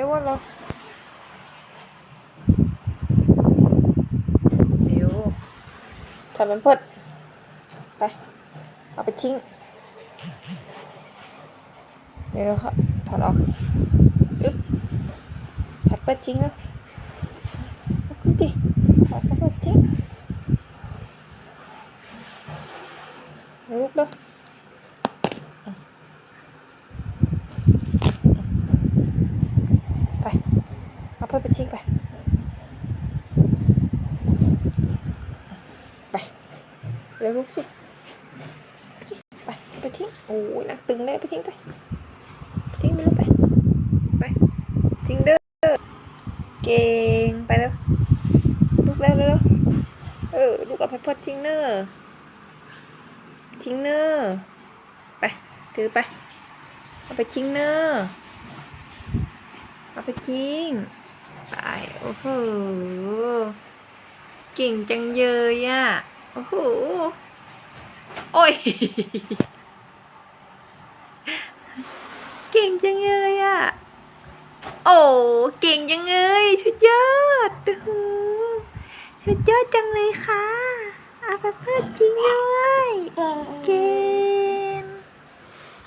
ร็วว่าเราเดี๋ยวถอดมันเพิดไป เอาไปทิ้ง เดี๋ยวครับถอดออกอึ๊บถอดเปิดทิ้งแล้วขึ้นดิถอดเปิดทิ้งเดี๋ยวลุกเด้อ ไป เพื่อไปทิ้งไป ไปเร็วลุกสิ ไป ไปทิ้ง โอ้ยหนักตึงเลยไปทิ้งไปทิ้งไปลูกไป ไป ทิ้งเด้อ เก่ง ไปแล้วลุกแล้วเร็วเออลูกเอาไปพอดทิ้งเนอร์ทิ้งเนอร์ไป ถือไป เอาไปทิ้งเนอร์เอาไปทิ้ง โอ้โห เก่งจังเลยอะ โอ้โห โอ้ย เก่งจังเลยอะ โอ้ เก่งจังเลยชุดยอดชุดยอดจังเลยค่ะอาไปเพิ่มจริงด้วย